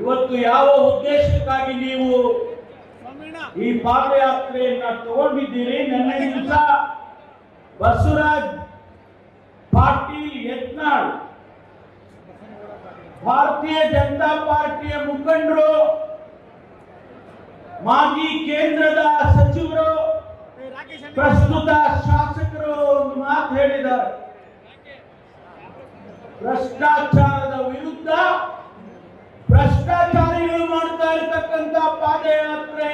ಇವತ್ತು ಯಾವ ಉದ್ದೇಶಕ್ಕಾಗಿ ನೀವು ಈ ಪಾದಯಾತ್ರೆಯನ್ನ ತಗೊಂಡಿದ್ದೀರಿ ನನ್ನ ದಿವಸ ಬಸವರಾಜ್ ಪಾಟೀಲ್ ಯತ್ನಾಳ್, ಭಾರತೀಯ ಜನತಾ ಪಾರ್ಟಿಯ ಮುಖಂಡರು, ಮಾಜಿ ಕೇಂದ್ರದ ಸಚಿವರು, ಪ್ರಸ್ತುತ ಶಾಸಕರು ಮಾತು ಹೇಳಿದ್ದಾರೆ. ಭ್ರಷ್ಟಾಚಾರದ ವಿರುದ್ಧ ಭ್ರಷ್ಟಾಚಾರಿಗಳು ಮಾಡ್ತಾ ಇರತಕ್ಕಂತ ಪಾದಯಾತ್ರೆ.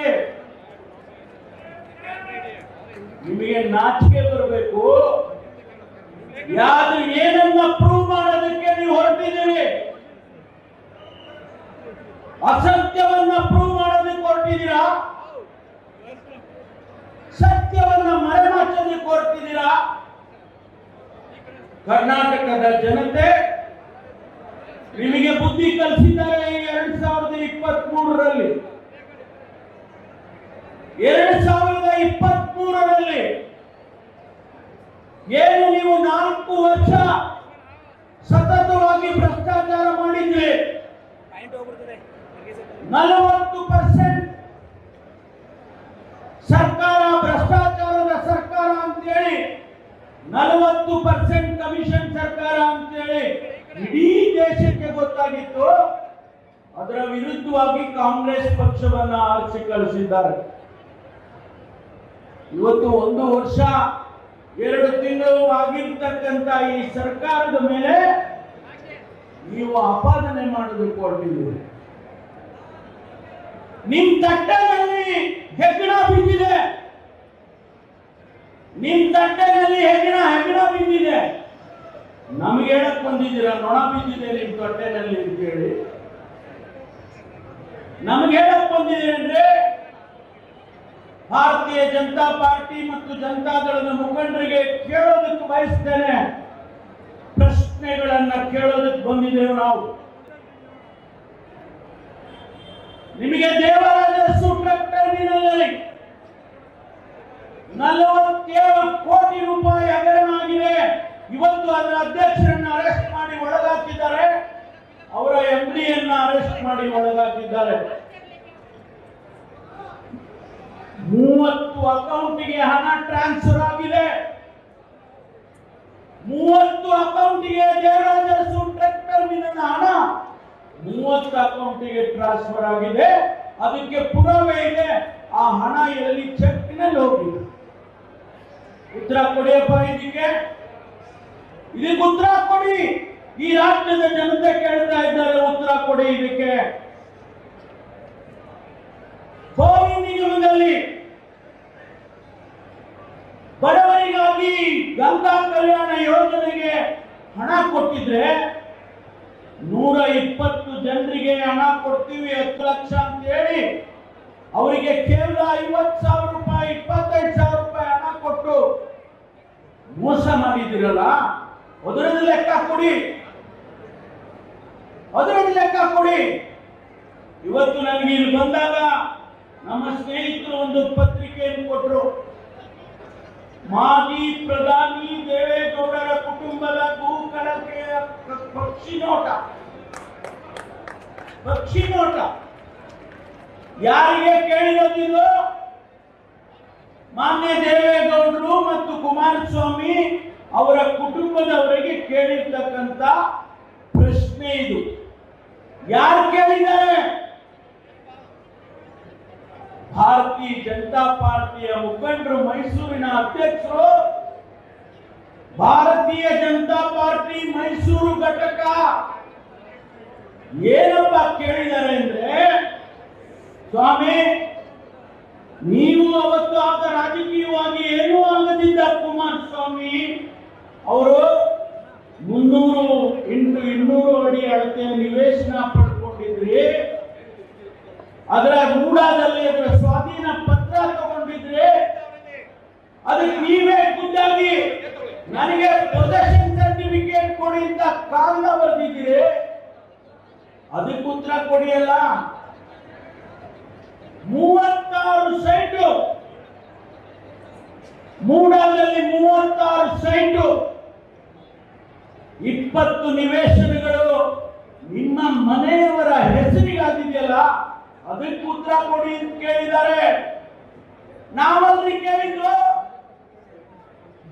ನಿಮಗೆ ನಾಚಿಕೆ ಬರಬೇಕು. ಯಾರು ಏನನ್ನ ಪ್ರೂವ್ ಮಾಡೋದಕ್ಕೆ ನೀವು ಹೊರಟಿದ್ದೀರಿ? ಅಸತ್ಯವನ್ನ ಪ್ರೂವ್ ಮಾಡೋದಕ್ಕೆ ಹೊರಟಿದ್ದೀರಾ? ಸತ್ಯವನ್ನ ಮರೆಮಾಚೋದಕ್ಕೆ ಹೊರಟಿದ್ದೀರಾ? ಕರ್ನಾಟಕದ ಜನತೆ ನಿಮಗೆ ಬುದ್ಧಿ ಕಲಿಸಿದ್ದಾರೆ. ಎರಡ್ ಸಾವಿರದ ಇಪ್ಪತ್ತ್ ಮೂರರಲ್ಲಿ ಎರಡ್ ಸಾವಿರದ ಇಪ್ಪತ್ತ್ ಮೂರರಲ್ಲಿ ಏನು ನೀವು ನಾಲ್ಕು ವರ್ಷ ಸತತವಾಗಿ ಭ್ರಷ್ಟಾಚಾರ ಮಾಡಿದ್ರಿ? ನಲವತ್ತು ಪರ್ಸೆಂಟ್ ಸರ್ಕಾರ ಭ್ರಷ್ಟಾಚಾರದ ಸರ್ಕಾರ ಅಂತೇಳಿ, ನಲವತ್ತು ಪರ್ಸೆಂಟ್ ಕಮಿಷನ್ ಸರ್ಕಾರ ಅಂತೇಳಿ ಇಡೀ ದೇಶಕ್ಕೆ ಗೊತ್ತಾಗಿತ್ತು. ಅದರ ವಿರುದ್ಧವಾಗಿ ಕಾಂಗ್ರೆಸ್ ಪಕ್ಷವನ್ನ ಆರಿಸಿ ಕಳಿಸಿದ್ದಾರೆ. ಇವತ್ತು ಒಂದು ವರ್ಷ, ಎರಡು ತಿಂಗಳು ಆಗಿರ್ತಕ್ಕಂತ ಈ ಸರ್ಕಾರದ ಮೇಲೆ ನೀವು ಆಪಾದನೆ ಮಾಡೋದಕ್ಕೆ ಹೊರಟಿದ್ದೀರಿ. ನಿಮ್ ತಟ್ಟೆನಲ್ಲಿ ಹೆಗ್ಗಣ ಬಿದ್ದಿದೆ. ನಿಮ್ ತಟ್ಟೆನಲ್ಲಿ ಹೆಗ್ಗಣ ಹೆಗ್ಗಣ ಬಿದ್ದಿದೆ. ನಮ್ಗೆ ಹೇಳಕ್ ಬಂದಿದ್ದೀರಾ, ನೊಣ ಬಿದ್ದಿದೆ ನಿಮ್ ತಟ್ಟೆನಲ್ಲಿ ಅಂತ ಹೇಳಿ ನಮ್ಗೆ ಹೇಳಕ್ ಬಂದಿದೆ ಅಂದ್ರೆ ಭಾರತೀಯ ಜನತಾ ಪಾರ್ಟಿ ಮತ್ತು ಜನತಾದಳದ ಮುಖಂಡರಿಗೆ ಕೇಳೋದಕ್ಕೆ ಬಯಸ್ತೇನೆ. ಪ್ರಶ್ನೆಗಳನ್ನ ಕೇಳೋದಕ್ಕೆ ಬಂದಿದ್ದೇವೆ ನಾವು. ನಿಮಗೆ ದೇವರಾಜ ಟ್ರಕ್ ಟರ್ಮಿನಲ್ ನಲವತ್ತೇಳು ಕೋಟಿ ರೂಪಾಯಿ ಹಗರಣ ಆಗಿದೆ. ಇವತ್ತು ಅದರ ಅಧ್ಯಕ್ಷರನ್ನ ಅರೆಸ್ಟ್ ಮಾಡಿ ಒಳಗಾಕಿದ್ದಾರೆ. ಅವರ ಎಂಡಿಯನ್ನ ಅರೆಸ್ಟ್ ಮಾಡಿ ಒಳಗಾಕಿದ್ದಾರೆ ಮೂವತ್ತು ಅಕೌಂಟಿಗೆ ಹಣ ಟ್ರಾನ್ಸ್ಫರ್ ಆಗಿದೆ. ಮೂವತ್ತು ಅಕೌಂಟಿಗೆ ಜಯರಾಜ ಹಣ ಮೂವತ್ತು ಅಕೌಂಟಿಗೆ ಟ್ರಾನ್ಸ್ಫರ್ ಆಗಿದೆ. ಅದಕ್ಕೆ ಪುರಾವೆ ಇದೆ. ಆ ಹಣ ಎಲ್ಲಿ ಚೆಕ್ನಲ್ಲಿ ಹೋಗಿದೆ? ಉತ್ತರ ಕೊಡಿಯಪ್ಪ ಇದಕ್ಕೆ ಇದಕ್ಕೆ ಉತ್ತರ ಕೊಡಿ. ಈ ರಾಜ್ಯದ ಜನತೆ ಕೇಳ್ತಾ ಇದ್ದಾರೆ ಉತ್ತರ ಕೊಡಿ ಇದಕ್ಕೆ. ಕೋವಿ ಯುಗದಲ್ಲಿ ಬಡವರಿಗಾಗಿ ಗಂಗಾ ಕಲ್ಯಾಣ ಯೋಜನೆಗೆ ಹಣ ಕೊಟ್ಟಿದ್ರೆ ನೂರ ಇಪ್ಪತ್ತು ಜನರಿಗೆ ಹಣ ಕೊಡ್ತೀವಿ ಹತ್ತು ಲಕ್ಷ ಅಂತ ಹೇಳಿ ಅವರಿಗೆ ಕೇವಲ ಐವತ್ತು ಸಾವಿರ ರೂಪಾಯಿ, ಇಪ್ಪತ್ತೈದು ಸಾವಿರ ರೂಪಾಯಿ ಹಣ ಕೊಟ್ಟು ಮೋಸ ಮಾಡಿದಿರಲ್ಲ? ಅದರದ ಲೆಕ್ಕ ಕೊಡಿ. ಅದರಲ್ಲಿ ಲೆಕ್ಕ ಕೊಡಿ. ಇವತ್ತು ನನಗೆ ಇಲ್ಲಿ ಬಂದಾಗ ನಮ್ಮ ಸ್ನೇಹಿತರು ಒಂದು ಪತ್ರಿಕೆಯನ್ನು ಕೊಟ್ಟರು ಮಾಜಿ ಪ್ರಧಾನಿ ದೇವೇಗೌಡರ ಕುಟುಂಬದ ಭೂ ಕಳಕೆಯ ಪಕ್ಷಿ ನೋಟ. ಪಕ್ಷಿ ನೋಟ. ಯಾರಿಗೆ ಕೇಳಿರೋದಿಲ್ಲ ಮಾನ್ಯ ದೇವೇಗೌಡರು ಮತ್ತು ಕುಮಾರಸ್ವಾಮಿ ಅವರ ಕುಟುಂಬದವರಿಗೆ ಕೇಳಿರ್ತಕ್ಕಂಥ ಪ್ರಶ್ನೆ ಇದು. ಯಾರು ಕೇಳಿದ್ದಾರೆ? ಭಾರತೀಯ ಜನತಾ ಪಾರ್ಟಿಯ ಮುಖಂಡರು, ಮೈಸೂರಿನ ಅಧ್ಯಕ್ಷರು. ಭಾರತೀಯ ಜನತಾ ಪಾರ್ಟಿ ಮೈಸೂರು ಘಟಕ. ಏನಪ್ಪ ಕೇಳಿದ್ದಾರೆ ಅಂದ್ರೆ, ಸ್ವಾಮಿ, ನೀವು ಅವತ್ತು ಆಗ ರಾಜಕೀಯವಾಗಿ ಏನೂ ಆಗದಿದ್ದ ಕುಮಾರಸ್ವಾಮಿ ಅವರು ಮುನ್ನೂರು ಇಂಟು ಇನ್ನೂರು ಅಡಿ ಅಳತೆಯ ನಿವೇಶನ ಪಡ್ಕೊಂಡಿದ್ರಿ. ಅದರ ಮೂಡಾದಲ್ಲಿ ಅದರ ಸ್ವಾಧೀನ ಪತ್ರ ತಗೊಂಡಿದ್ರೆ. ಅದಕ್ಕೆ ನೀವೇ ಖುದ್ದಾಗಿ ನನಗೆ ಪೊಸೆಷನ್ ಸರ್ಟಿಫಿಕೇಟ್ ಕೊಡಿ ಅಂತ ಕಾರಣ ಬರೆದಿದ್ದೀರಿ. ಅದಕ್ಕೆ ಉತ್ತರ ಕೊಡಿಯಲ್ಲ ಮೂವತ್ತಾರು ಸೈಟು. ಮೂಡಾದಲ್ಲಿ ಮೂವತ್ತಾರು ಸೈಟು. ಇಪ್ಪತ್ತು ನಿವೇಶನಗಳು ನಿಮ್ಮ ಮನೆಯವರ ಹೆಸರಿಗಾಗಿದೆಯಲ್ಲ, ಅದಕ್ಕೆ ಉತ್ತರ ಕೊಡಿ ಅಂತ ಕೇಳಿದ್ದಾರೆ. ನಾವಲ್ಲಿ ಕೇಳಿದ್ದು,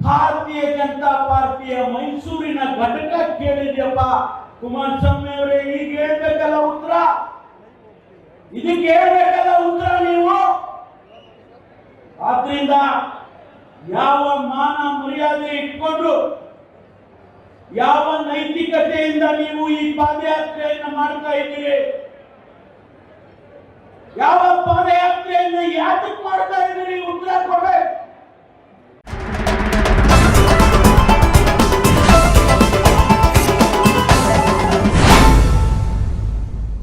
ಭಾರತೀಯ ಜನತಾ ಪಾರ್ಟಿಯ ಮೈಸೂರಿನ ಘಟಕ ಕೇಳಿದ್ಯಪ್ಪ. ಕುಮಾರಸ್ವಾಮಿ ಅವರೇ, ಈಗ ಹೇಳ್ಬೇಕಲ್ಲ ಉತ್ತರ? ಇದಕ್ಕೆ ಹೇಳ್ಬೇಕಲ್ಲ ಉತ್ತರ ನೀವು? ಆದ್ರಿಂದ ಯಾವ ಮಾನ ಮರ್ಯಾದೆ ಇಟ್ಕೊಂಡು ಯಾವ ನೈತಿಕತೆಯಿಂದ ನೀವು ಈ ಪಾದಯಾತ್ರೆಯನ್ನು ಮಾಡ್ತಾ ಇದ್ದೀರಿ? ಯಾವ ಪಾದಯಾತ್ರೆಯನ್ನು ಯಾತಕ್ಕೆ ಮಾಡ್ತಾ ಇದ್ದೀರಿ